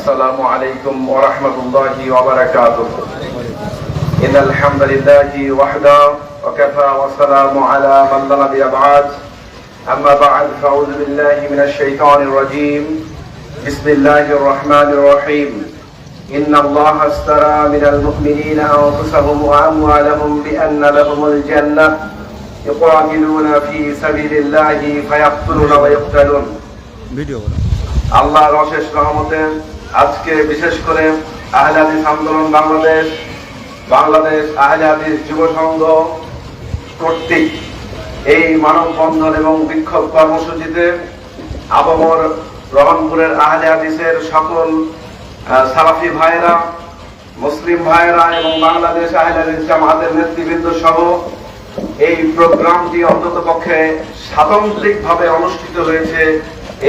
السلام عليكم ورحمة الله وبركاته إن الحمد لله وحده وكفى والسلام على من لا نبي بعد أما بعد فأعوذ بالله من الشيطان الرجيم بسم الله الرحمن الرحيم إن الله اشترى من المؤمنين أنفسهم وأموالهم بأن لهم الجنة يقاتلون في سبيل الله فيقتلون ويقتلون video করো আল্লাহর অশেষ রহমতে আজকে বিশেষ করে আহলে হাদিস আন্দোলন বাংলাদেশ বাংলাদেশ আহলে হাদিস যুব সংঘ কর্তৃক এই মানববন্ধন এবং বিক্ষোভ কর্মসূচিতে আবহর রহনপুরের আহলে হাদিসের সকল সালাফি ভাইয়েরা, মুসলিম ভাইয়েরা এবং বাংলাদেশ আহলে হাদিস জামাতের নেতৃবৃন্দ সহ এই প্রোগ্রামটি অন্তত পক্ষে স্বাতন্ত্রিক ভাবে অনুষ্ঠিত হয়েছে।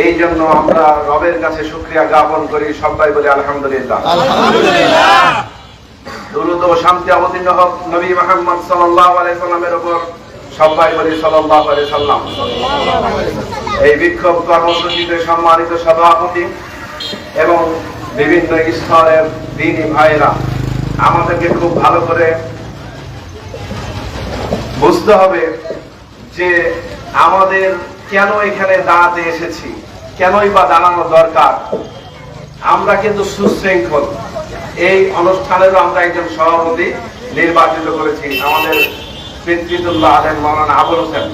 এই জন্য আমরা রবের কাছে শুক্রিয়া জ্ঞাপন করি সবাই বলি আলহামদুলিল্লাহ। দুরুদ ও শান্তি অবতীর্ণ হোক নবী মোহাম্মদ সাল্লাল্লাহু আলাইহি উপর সবাই বলি সাল্লাল্লাহু সাল্লাম। এই বিক্ষোভ কর্মসূচিতে সম্মানিত সভাপতি এবং বিভিন্ন স্তরের দিনী ভাইরা আমাদেরকে খুব ভালো করে বুঝতে হবে যে আমাদের কেন এখানে দাঁড়াতে এসেছি? কেনই বা দাঁড়ানো দরকার? আমরা কিন্তু সুশৃঙ্খল। এই অনুষ্ঠানেরও আমরা একজন সভাপতি নির্বাচিত করেছি আমাদের পিতৃতুল্লাহ আলেন মৌলানা আবুল হোসেন।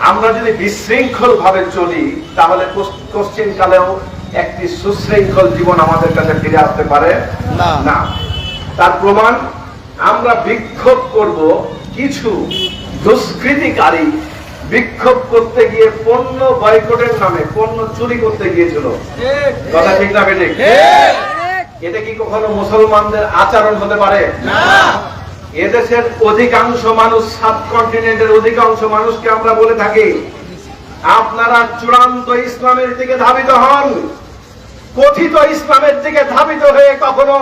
আমরা যদি বিশৃঙ্খল ভাবে চলি তাহলে কোশ্চিন কালেও একটি সুশৃঙ্খল জীবন আমাদের কাছে ফিরে আসতে পারে? না। না। তার প্রমাণ আমরা বিক্ষোভ করব কিছু দুষ্কৃতিকারী বিক্ষোভ করতে গিয়ে পণ্য বয়কটের নামে পণ্য চুরি করতে গিয়েছিল। কথা ঠিক না বেঠিক? এটা কি কখনো মুসলমানদের আচরণ হতে পারে? এদেশের অধিকাংশ মানুষ সাবকন্টিনেন্টের অধিকাংশ মানুষকে আমরা বলে থাকি আপনারা চূড়ান্ত ইসলামের দিকে ধাবিত হন। কথিত ইসলামের দিকে ধাবিত হয়ে কখনো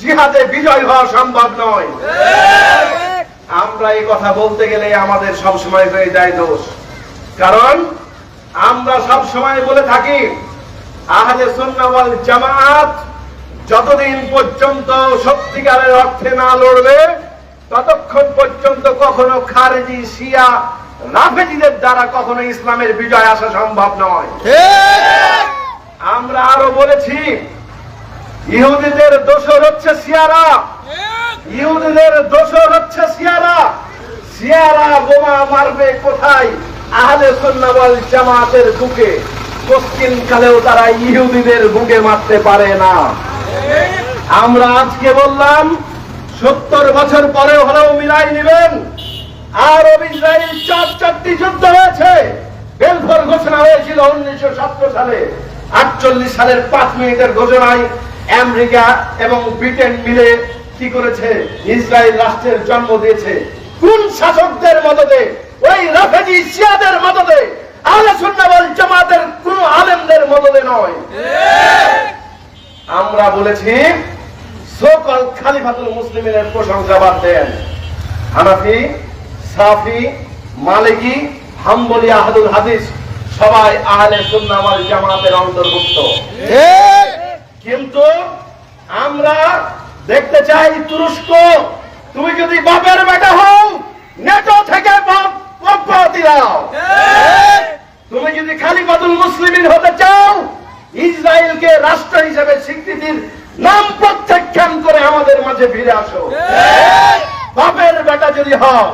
জিহাদে বিজয় হওয়া সম্ভব নয়। আমরা এই কথা বলতে গেলে আমাদের সব সময় হয়ে যায় দোষ। কারণ আমরা সব সময় বলে থাকি আহলে সুন্নাহ ওয়াল জামাত যতদিন পর্যন্ত সত্যিকারের অর্থে না লড়বে ততক্ষণ পর্যন্ত কখনো খারেজি শিয়া রাফেজিদের দ্বারা কখনো ইসলামের বিজয় আসা সম্ভব নয়। আমরা আরও বলেছি ইহুদিদের দোষর হচ্ছে শিয়ারা। ইহুদিদের দোষর হচ্ছে শিয়ারা শিয়ারা বোমা মারবে কোথায়? আহলে সুন্নাওয়াল জামাতের বুকে। পশ্চিম কালেও তারা ইহুদিদের বুকে মারতে পারে না। আমরা আজকে বললাম, সত্তর বছর পরেও হলেও মিলাই নেবেন। আরব ইসরায়েল চার চারটি যুদ্ধ হয়েছে। বেলফোর ঘোষণা হয়েছিল উনিশশো সত্তর সালে। আটচল্লিশ সালের পাঁচ মিনিটের ঘোষণায় আমেরিকা এবং ব্রিটেন মিলে কি করেছে? ইসরায়েল রাষ্ট্রের জন্ম দিয়েছে। কোন শাসকদের মদতে ওই রাফেজি শিয়াদের মদতে আহলে সুন্নাহ জামাতের কোন আলেমদের মদতে নয়। আমরা বলেছি সকল খালিফাতুল মুসলিমের প্রশংসা বাদ দেন। হানাফি সাফি মালিকি হাম্বলি আহাদুল হাদিস সবাই আহলে সুন্নাহ জামাতের অন্তর্ভুক্ত। কিন্তু আমরা দেখতে চাই তুরস্ক। তুমি যদি বাপের বেটা হও, নেটো থেকে দাও। তুমি যদি খালিফাতুল মুসলিমিন হতে চাও, ইসরায়েলকে রাষ্ট্র হিসেবে স্বীকৃতির নাম প্রত্যাখ্যান করে আমাদের মাঝে ফিরে আসো। বাপের বেটা যদি হও,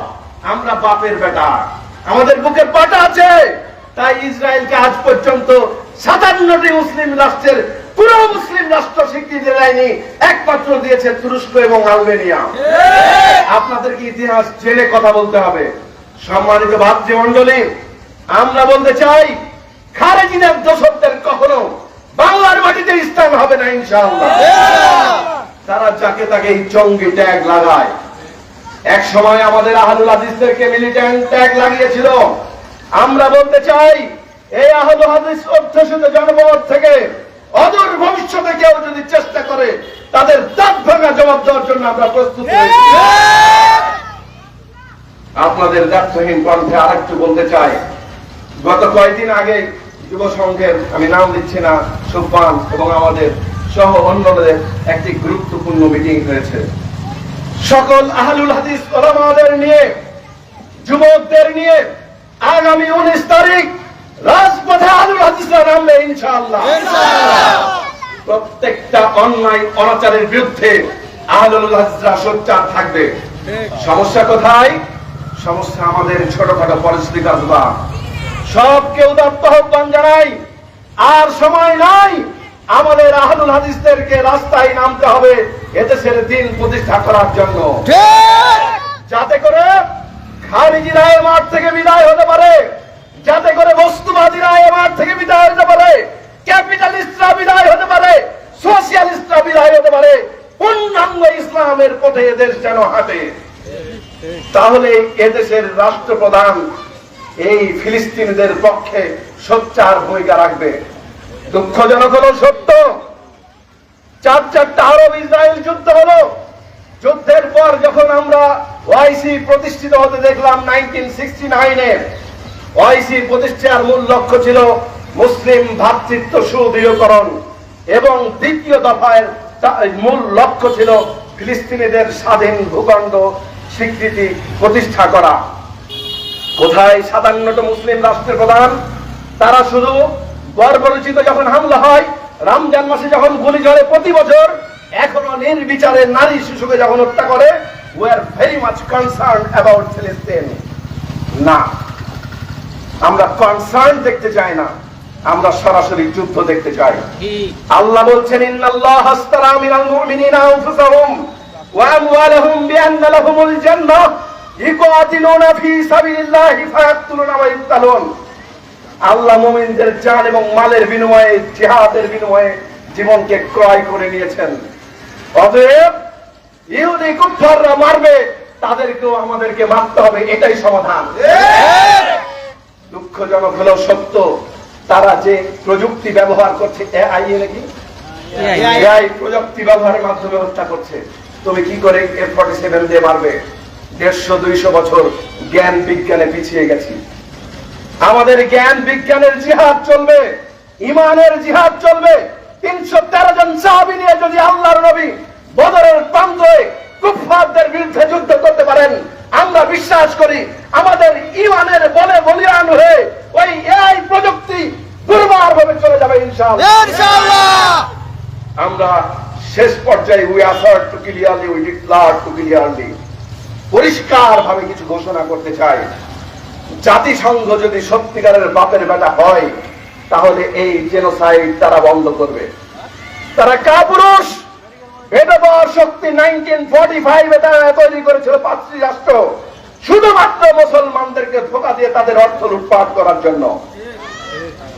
আমরা বাপের বেটা। আমাদের বুকে পাটা আছে। তাই ইসরায়েলকে আজ পর্যন্ত সাতান্নটি মুসলিম রাষ্ট্রের পুরো মুসলিম রাষ্ট্র স্বীকৃতি দেয়নি। একমাত্র দিয়েছে তুরস্ক এবং আলবেনিয়া। আপনাদেরকে ইতিহাস জেনে কথা বলতে হবে। সম্মানিত ভাতৃমন্ডলী আমরা বলতে চাই খারেজিদের দোষকদের কখনো বাংলার মাটিতে স্থান হবে না ইনশাআল্লাহ। তারা যাকে তাকে এই জঙ্গি ট্যাগ লাগায়। এক সময় আমাদের আহলুল হাদিসদেরকে মিলিটেন্ট ট্যাগ লাগিয়েছিল। আমরা বলতে চাই এই আহলুল হাদিস অধ্যুষিত জনপদ থেকে অদূর ভবিষ্যতে কেউ যদি চেষ্টা করে, তাদের দাঁত ভাঙা জবাব দেওয়ার জন্য আমরা প্রস্তুত আপনাদের ব্যর্থহীন কণ্ঠে আরেকটু বলতে চাই। গত কয়েকদিন আগে যুব সংঘের, আমি নাম দিচ্ছি না সুব্বান এবং আমাদের সহ অন্যদের একটি গুরুত্বপূর্ণ মিটিং হয়েছে। সকল আহলুল হাদিস ওলামাদের নিয়ে, যুবকদের নিয়ে আগামী উনিশ তারিখ রাজপথে আহলুল হাদিসরা নামবে ইনশাআল্লাহ। প্রত্যেকটা অন্যায় অনাচারের বিরুদ্ধে আহলুল হাদিসরা সোচ্চার থাকবে। সমস্যা কোথায়? সমস্যা আমাদের ছোটখাটো পরিস্থিতি কাজবা সবকে উদাত্ত আহ্বান জানাই আর সময় নাই আমাদের আহলুল হাদিসদেরকে রাস্তায় নামতে হবে এদেশের দিন প্রতিষ্ঠা করার জন্য। যাতে করে খারিজিরা মাঠ থেকে বিদায় হতে পারে যাতে করে বস্তুবাদীরা তাহলে এদেশের রাষ্ট্রপ্রধান এই ফিলিস্তিনিদের পক্ষে সোচ্চার ভূমিকা রাখবে। দুঃখজনক হলো সত্য, চার চারটা আরব ইসরায়েল যুদ্ধ হলো। যুদ্ধের পর যখন আমরা ওআইসি প্রতিষ্ঠিত হতে দেখলাম, নাইনটিন সিক্সটি নাইনে ওআইসি প্রতিষ্ঠার মূল লক্ষ্য ছিল মুসলিম ভ্রাতৃত্ব সুদৃঢ়করণ এবং দ্বিতীয় দফায় মূল লক্ষ্য ছিল ফিলিস্তিনিদের স্বাধীন ভূখণ্ড স্বীকৃতি প্রতিষ্ঠা করা। কোথায় সাতান্নট মুসলিম রাষ্ট্রের প্রধান? তারা শুধু বর্বরচিত যখন হামলা হয়, রমজান মাসে যখন গুলি চলে প্রতি বছর, এখনও নির্বিচারে নারী শিশুকে যখন হত্যা করে we are very much concern about ফিলিস্তিন না। আমরা কনসার্ন দেখতে চাই না, আমরা সরাসরি যুদ্ধ দেখতে চাই। আল্লাহ বলছেন, ইন্নাল্লাহ মিনাল মুমিনিনা আনফুসাহুম ওয়া আমওয়ালাহুম লাহুমুল জান্নাহ ফি সাবিলিল্লাহি ওয়া আল্লাহ মুমিনদের জান এবং মালের বিনিময়ে, জিহাদের বিনিময়ে জীবনকে ক্রয় করে নিয়েছেন। অতএব ইহুদি কুফাররা মারবে, তাদেরকেও আমাদেরকে মারতে হবে, এটাই সমাধান। দুঃখজনক হলেও সত্য তারা যে প্রযুক্তি ব্যবহার করছে এআই নাকি? এআই। প্রযুক্তি ব্যবহারের মাধ্যমে হত্যা করছে। তুমি কি করে এর ফর্টি সেভেন দিয়ে মারবে দেড়শো দুইশো বছর জ্ঞান বিজ্ঞানে পিছিয়ে গেছি। আমাদের জ্ঞান বিজ্ঞানের জিহাদ চলবে ইমানের জিহাদ চলবে। তিনশো তেরো জন সাহাবি নিয়ে যদি আল্লাহর নবী বদরের প্রান্তরে কুফফারদের বিরুদ্ধে যুদ্ধ করতে পারেন আমরা বিশ্বাস করি আমাদের ইমানের বলে বলিয়ান হয়ে ওই এআই প্রযুক্তি দুর্বার ভাবে চলে যাবে ইনশাআল্লাহ। আমরা শেষ পর্যায়ে we assure to clearly we declare to clearly পরিষ্কার ভাবে কিছু ঘোষণা করতে চাই। জাতিসংঘ যদি সত্যিকারের বাপের বেটা হয় তাহলে এই জেনোসাইড তারা বন্ধ করবে। তারা কাপুরুষ শক্তি নাইনটিন ফর্টি ফাইভে তারা তৈরি করেছিল পাঁচটি রাষ্ট্র। শুধুমাত্র মুসলমানদেরকে ধোকা দিয়ে তাদের অর্থ লুটপাট করার জন্য।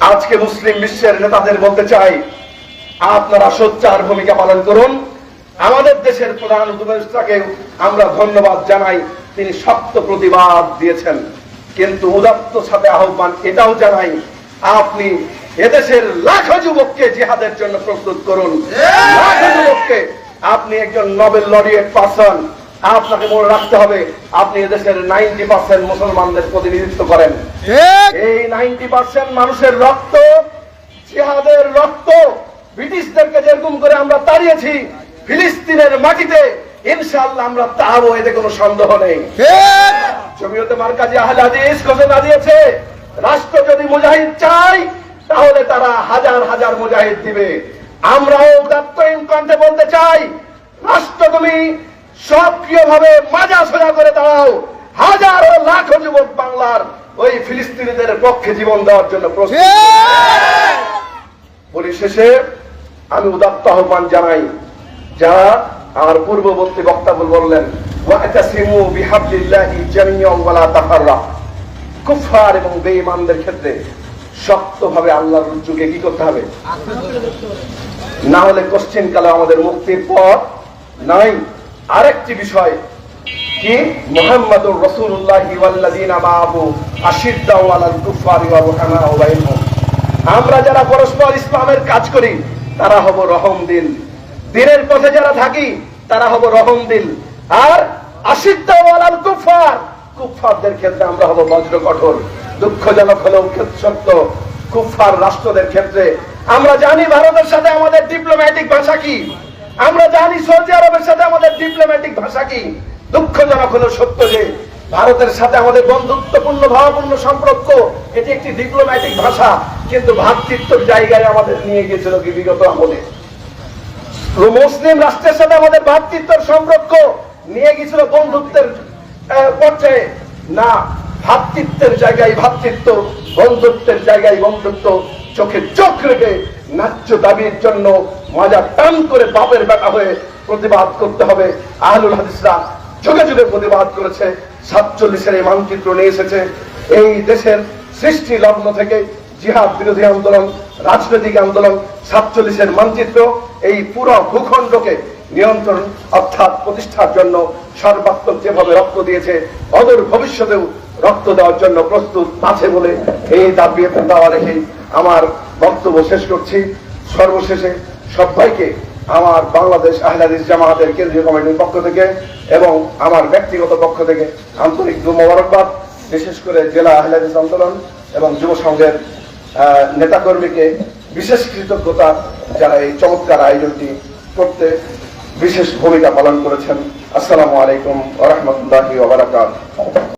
আজকে মুসলিম বিশ্বের নেতাদের বলতে চাই আপনারা সোচ্চার ভূমিকা পালন করুন। আমাদের দেশের প্রধান উপদেষ্টাকে আমরা ধন্যবাদ জানাই তিনি শক্ত প্রতিবাদ দিয়েছেন। কিন্তু উদাত্ত সাথে আহ্বান এটাও জানাই আপনি এদেশের লাখো যুবককে জিহাদের জন্য প্রস্তুত করুন। লাখো যুবককে আপনি একজন নোবেল লরিয়েট পার্সন আপনাকে মনে রাখতে হবে আপনি এদেশের নাইনটি পার্সেন্ট মুসলমানদের প্রতিনিধিত্ব করেন। এই নাইনটি পার্সেন্ট মানুষের রক্ত জিহাদের রক্ত ব্রিটিশদেরকে যেরকম করে আমরা তাড়িয়েছি ফিলিস্তিনের মাটিতে ইনশাআল্লাহ আমরা তাহাবো এতে কোনো সন্দেহ নেই। জমিয়তে মার্কাজি আহলে হাদিস ঘোষণা দিয়েছে। রাষ্ট্র যদি মুজাহিদ চাই তাহলে তারা হাজার হাজার মুজাহিদ দিবে। আমরাও উদাত্তহীন কণ্ঠে বলতে চাই রাষ্ট্র তুমি সক্রিয়ভাবে মাজা সোজা করে দাঁড়াও। হাজারো লাখো যুবক বাংলার ওই ফিলিস্তিনিদের পক্ষে জীবন দেওয়ার জন্য প্রস্তুত। পরিশেষে আমি উদাত্ত আহ্বান জানাই যারা আমার পূর্ববর্তী বক্তব্য বললেন কুফার এবং বেঈমানদের ক্ষেত্রে শক্তভাবে আল্লাহর যুগে কি করতে হবে? না হলে কোশ্চেন কালে আমাদের মুক্তির পথ নাই। আরেকটি বিষয়, কি? রুহামাউ বাইনহুম। আমরা যারা পরস্পর ইসলামের কাজ করি, তারা হব রহম দিল। দিনের পথে যারা থাকি, তারা হব রহম দিল। আর আশিদ্দাওয়ালাল কুফার কুফারদের ক্ষেত্রে আমরা হব বজ্র কঠোর দুঃখজনক হলেও সত্য কুফার রাষ্ট্রদের ক্ষেত্রে আমরা জানি ভারতের সাথে আমাদের ডিপ্লোম্যাটিক ভাষা কি? আমরা জানি সৌদি আরবের সাথে আমাদের ডিপ্লোম্যাটিক ভাষা কি? দুঃখজনক হলো সত্য যে ভারতের সাথে আমাদের বন্ধুত্বপূর্ণ, ভাবপূর্ণ সম্পর্ক, এটি একটি ডিপ্লোম্যাটিক ভাষা, কিন্তু ভ্রাতৃত্বর জায়গায় আমাদের নিয়ে গিয়েছিল কি বিগত আমলে। মুসলিম রাষ্ট্রের সাথে আমাদের ভ্রাতৃত্বের সম্পর্ক, নিয়ে গেছিল বন্ধুত্বের পর্যায়ে না ভ্রাতৃত্বের জায়গায় ভ্রাতৃত্ব বন্ধুত্বের জায়গায় বন্ধুত্ব। চোখে চোখ রেখে ন্যায্য দাবির জন্য মজা টান করে বাপের বেটা হয়ে প্রতিবাদ করতে হবে। আহলুল হাদিসরা যুগে যুগে প্রতিবাদ করেছে। সাতচল্লিশের এই মানচিত্র নিয়ে এসেছে। এই দেশের সৃষ্টি লগ্ন থেকে জিহাদ বিরোধী আন্দোলন, রাজনৈতিক আন্দোলন, সাতচল্লিশের মানচিত্র, এই পুরো ভূখণ্ডকে নিয়ন্ত্রণ অর্থাৎ প্রতিষ্ঠার জন্য সর্বাত্মক যেভাবে রক্ত দিয়েছে, অদূর ভবিষ্যতেও রক্ত দেওয়ার জন্য প্রস্তুত আছে বলে এই দাবি দেওয়া রেখে আমার বক্তব্য শেষ করছি। সর্বশেষে সবাইকে আমার বাংলাদেশ আহলাদিস জামায়াতের কেন্দ্রীয় কমিটির পক্ষ থেকে এবং আমার ব্যক্তিগত পক্ষ থেকে আন্তরিক মোবারকবাদ, বিশেষ করে জেলা আহলাদিস আন্দোলন এবং যুব সংঘের নেতাকর্মীকে বিশেষ কৃতজ্ঞতা যারা এই চমৎকার আয়োজনটি করতে বিশেষ ভূমিকা পালন করেছেন। আসসালামু আলাইকুম ওরহমতুল্লাহি